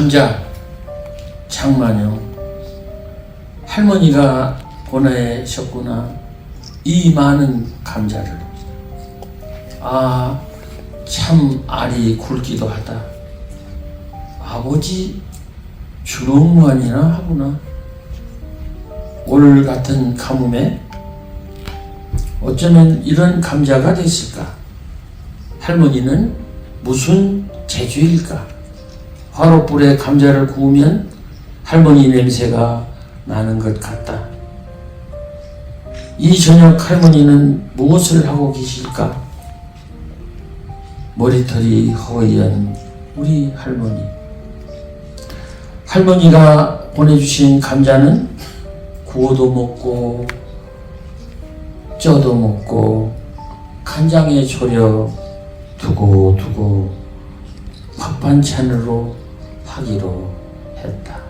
감자 장마녀 할머니가 보내셨구나. 이 많은 감자를. 아 참 알이 굵기도 하다. 아버지 주먹만이나 하구나. 올 같은 가뭄에 어쩌면 이런 감자가 됐을까? 할머니는 무슨 재주일까 화로불에 감자를 구우면 할머니 냄새가 나는 것 같다. 이 저녁 할머니는 무엇을 하고 계실까? 머리털이 허연 우리 할머니. 할머니가 보내주신 감자는 구워도 먹고, 쪄도 먹고, 간장에 졸여 두고 두고 밥 반찬으로 하기로 했다.